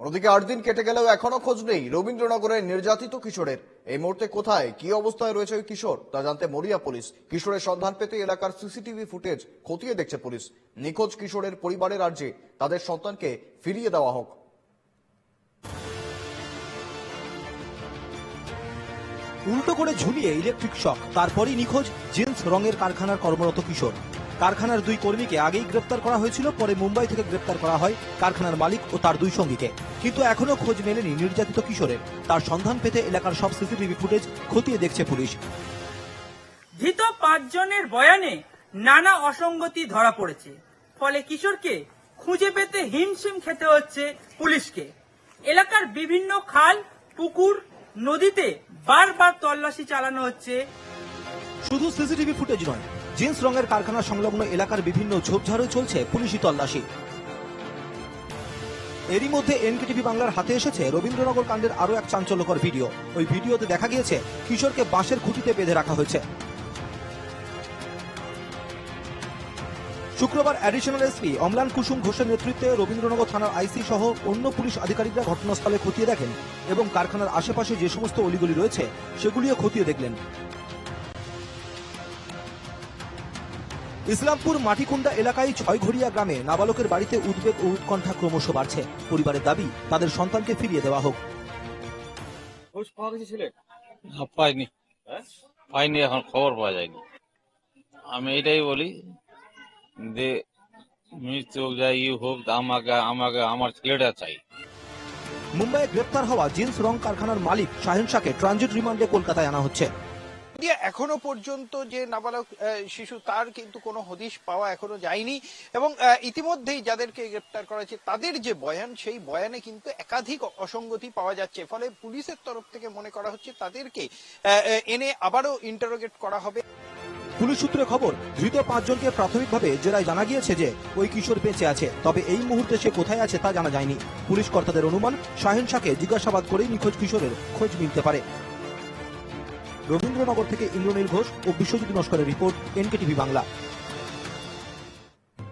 অন্যদিকে আট দিন কেটে গেলেও এখনও খোঁজ নেই রবীন্দ্রনগরের নির্যাতিত কিশোরের। এই মুহূর্তে কোথায়, কি অবস্থায় রয়েছে ওই কিশোর, তা জানতে মরিয়া পুলিশ। কিশোরের সন্ধান পেতে এলাকার সিসিটিভি ফুটেজ খতিয়ে দেখছে পুলিশ। নিখোঁজ কিশোরের পরিবারের আর্জি, তাদের সন্তানকে ফিরিয়ে দেওয়া হোক। উল্টো করে ঝুলিয়ে ইলেকট্রিক শক তারপরই নিখোঁজ জিন্স রঙের কারখানার কর্মরত কিশোর। কারখানার দুই কর্মীকে আগেই গ্রেপ্তার করা হয়েছিল পরে মুম্বাই থেকে গ্রেপ্তার করা হয় কারখানার মালিক ও তার দুই সঙ্গীকে। কিন্তু এখনও খোঁজ মেলেনি নির্যাতিত কিশোরের। তার সন্ধান পেতে এলাকার সব সিসিটিভি ফুটেজ খতিয়ে দেখছে পুলিশ। ধৃত পাঁচজনের বয়ানে নানা অসঙ্গতি ধরা পড়েছে। ফলে কিশোরকে খুঁজে পেতে হিমশিম খেতে হচ্ছে পুলিশকে। এলাকার বিভিন্ন খাল পুকুর নদীতে বারবার তল্লাশি চালানো হচ্ছে। শুধু সিসিটিভি ফুটেজ নয় জিন্স রঙের কারখানা সংলগ্ন এলাকার বিভিন্ন ঝোপঝাড়ে চলছে পুলিশি তল্লাশি। এরই মধ্যে এনকেটিভি বাংলার হাতে এসেছে রবীন্দ্রনগর কাণ্ডের আরও এক চাঞ্চল্যকর ভিডিও। ওই ভিডিওতে দেখা গিয়েছে, কিশোরকে বাঁশের খুঁটিতে বেঁধে রাখা হয়েছে। শুক্রবার অ্যাডিশনাল এসপি অমলান কুসুম ঘোষের নেতৃত্বে রবীন্দ্রনগর থানার আইসি সহ অন্য পুলিশ আধিকারিকরা ঘটনাস্থলে খতিয়ে দেখেন এবং কারখানার আশেপাশে যে সমস্ত অলিগলি রয়েছে, সেগুলিও খতিয়ে দেখলেন। ইসলামপুর মাটিকুন্ডা এলাকায় ছয়ঘড়িয়া গ্রামে নাবালকের বাড়িতে উদ্বেগ ও উৎকণ্ঠা ক্রমশ বাড়ছে। পরিবারের দাবি তাদের সন্তানকে ফিরিয়ে দেওয়া হোক। পাইনি। হ্যাঁ? পাইনি এখন খবর পাওয়া যায়নি। আমি এটাই বলি যে মৃত্যু হোক যাই ই হোক আমাকে আমাকে আমার ছেলেটা চাই। মুম্বাইয়ে গ্রেপ্তার হওয়া জিন্স রং কারখানার মালিক শাহিন শাহকে ট্রানজিট রিমান্ডে কলকাতায় আনা হচ্ছে। এখনও পর্যন্ত যে নাবালক শিশু, তার কিন্তু কোনো হদিশ পাওয়া এখনও যায়নি। এবং ইতিমধ্যেই যাদেরকে গ্রেপ্তার করা হয়েছে, তাদের যে বয়ান, সেই বয়ানে কিন্তু একাধিক অসঙ্গতি পাওয়া যাচ্ছে। ফলে পুলিশের তরফ থেকে মনে করা হচ্ছে, তাদেরকে এনে আবারও ইন্টারোগেট করা হবে। পুলিশ সূত্রে খবর, ধৃত পাঁচজনকে প্রাথমিকভাবে জেরায় জানা গিয়েছে যে, ওই কিশোর বেঁচে আছে। তবে এই মুহূর্তে সে কোথায় আছে তা জানা যায়নি। পুলিশ কর্তাদের অনুমান, শাহিন শাহকে জিজ্ঞাসাবাদ করেই নিখোঁজ কিশোরের খোঁজ মিলতে পারে। রবীন্দ্রনগর থেকে ইন্দ্রনীল ঘোষ ও বিশ্বজিৎ নস্করের রিপোর্ট এনকেটিভি বাংলা।